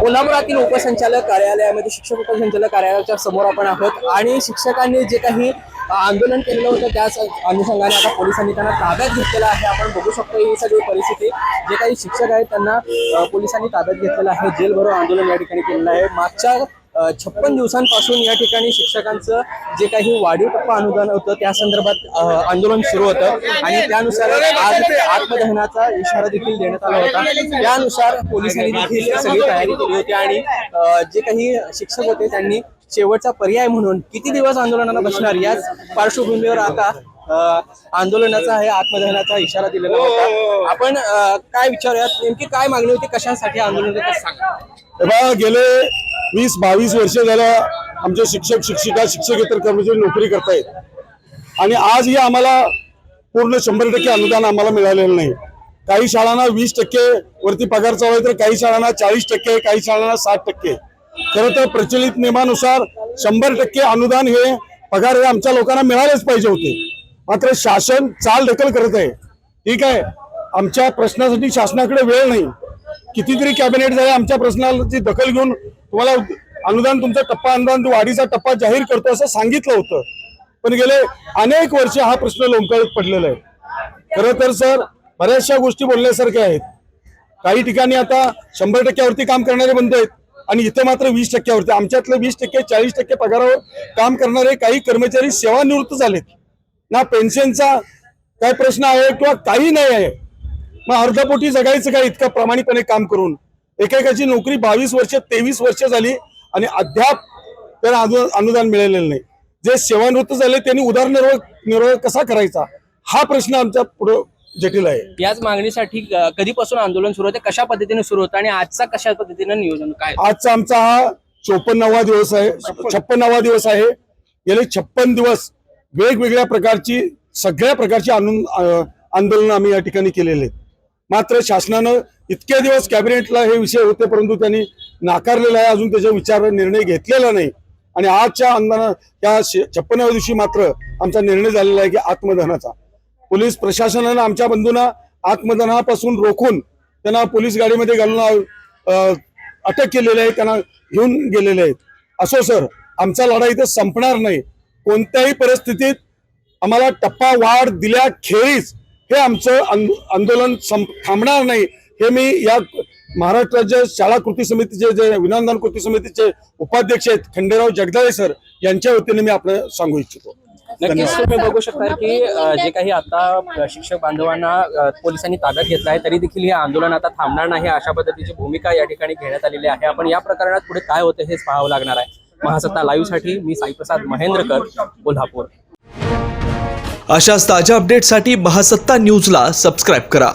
कोल्हापुरातील उपसंचालक कार्यालयामध्ये शिक्षक उपसंचालक कार्यालयाच्या समोर आपण आहोत. आणि शिक्षकांनी जे काही आंदोलन केलेलं होतं त्याच अनुषंगाने आता पोलिसांनी त्यांना ताब्यात घेतलेलं आहे. आपण बघू शकतो ही सगळी परिस्थिती. जे काही शिक्षक आहेत त्यांना पोलिसांनी ताब्यात घेतलेलं आहे. जेलभरो आंदोलन या ठिकाणी केलेलं आहे. मागच्या छप्पन दिवसांपासून या ठिकाणी शिक्षकांचं जे काही वाढीव टप्पा अनुदान होतं त्या संदर्भात आंदोलन सुरू होतं. आणि त्यानुसार आज आत्मदहनाचा इशारा देखील देण्यात आला होता. त्यानुसार पोलिसांनी देखील सगळी तयारी केली होती आणि जे काही शिक्षक होते त्यांनी शेवटचा पर्याय म्हणून किती दिवस आंदोलनाला बसणार याच पार्श्वभूमीवर आता आंदोलनाचा आहे आत्मदहनाचा इशारा दिलेला होता. आपण अ, काय विचारूयात? नेमकी काय मागणी होती? कशासाठी आंदोलन सांगा. हे गेले वीस बावीस वर्ष झालं आमचे शिक्षक शिक्षिका शिक्षकेतर कर्मचारी नोकरी करतायत. आणि आजही आम्हाला पूर्ण शंभर टक्के अनुदान आम्हाला मिळालेलं नाही. काही शाळांना वीस टक्के वरती पगार चालू आहे तर काही शाळांना चाळीस टक्के काही शाळांना साठ टक्के. खरं तर प्रचलित नियमानुसार शंभर टक्के अनुदान हे पगार हे आमच्या लोकांना मिळालेच पाहिजे होते. मात्र शासन चाल ढकल करत आहे. ठीक आहे? आमच्या प्रश्नासाठी शासनाकडे वेळ नाही. कितीतरी कॅबिनेट झाले आमच्या प्रश्नाची दखल घेऊन तुम्हाला अनुदान तुमचा टप्पा अनुदान वाढीचा टप्पा जाहीर करतो असं सांगितलं होतं. पण गेले अनेक वर्ष हा प्रश्न लोंबकळत पडलेला आहे. खरं तर सर बऱ्याचशा गोष्टी बोलण्यासारख्या आहेत. काही ठिकाणी आता शंभर टक्क्यावरती काम करणारे बंद आहेत आणि इथं मात्र वीस टक्क्यावरती. आमच्यातले वीस टक्के चाळीस टक्के पगारावर काम करणारे काही कर्मचारी सेवानिवृत्त झालेत. ना पेन्शनचा काय प्रश्न आहे किंवा काही नाही आहे. मग अर्धपोटी जगायचं काय इतकं प्रामाणिकपणे काम करून? एकेकाची नोकरी बावीस वर्ष तेवीस वर्ष झाली आणि अद्याप त्यांना अनु- अनुदान मिळालेलं नाही. जे सेवानिवृत्त झाले त्यांनी उदारनिर्वाह निर्वाह कसा करायचा? हा प्रश्न आमच्या पुढे जटिल आहे. याच मागणीसाठी कधीपासून आंदोलन सुरू होते? कशा पद्धतीने सुरू होतं? आणि आजचा कशा पद्धतीने नियोजन काय? आजचा आमचा हा चोपन्नावा दिवस आहे छप्पन्नावा दिवस आहे. गेले छप्पन दिवस वेगवेगळ्या प्रकारची सगळ्या प्रकारची आंदोलन आंदोलन आम्ही या ठिकाणी केलेले आहेत. मात्र शासनानं इतके दिवस कॅबिनेटला हे विषय होते परंतु त्यांनी नाकारलेला आहे. अजून त्याचा विचार निर्णय घेतलेला नाही. आणि आजच्या आंदोलन त्या छप्पनाव्या दिवशी मात्र आमचा निर्णय झालेला आहे की आत्मदहनाचा. पोलीस प्रशासनानं आमच्या बंधूंना आत्मदहनापासून रोखून त्यांना पोलीस गाडीमध्ये घालून अटक केलेली आहे त्यांना घेऊन गेलेले आहेत. असो सर आमचा लढा इथं संपणार नाही. कोणत्याही परिस्थितीत आम्हाला टप्पा वाढ दिल्याखेरीज हे आमचं आंद- आंदोलन थांबणार नाही. हे मी या महाराष्ट्र राज्य शाळा कृती समितीचे जे विधानदान कृती समितीचे उपाध्यक्ष आहेत खंडेराव जगदाळे सर यांच्या वतीने मी आपलं सांगू इच्छितो. नक्कीच तुम्ही बघू शकता की जे काही आता शिक्षक बांधवांना पोलिसांनी ताब्यात घेतलं आहे तरी देखील हे आंदोलन आता थांबणार नाही. अशा पद्धतीची भूमिका या ठिकाणी घेण्यात आलेली आहे. आपण या प्रकरणात पुढे काय होतं हेच पाहावं लागणार आहे. महासत्ता लाईव्हसाठी मी साईप्रसाद महेंद्रकर कोल्हापूर. अशाच ताज्या अपडेटसाठी महासत्ता न्यूजला सबस्क्राईब करा.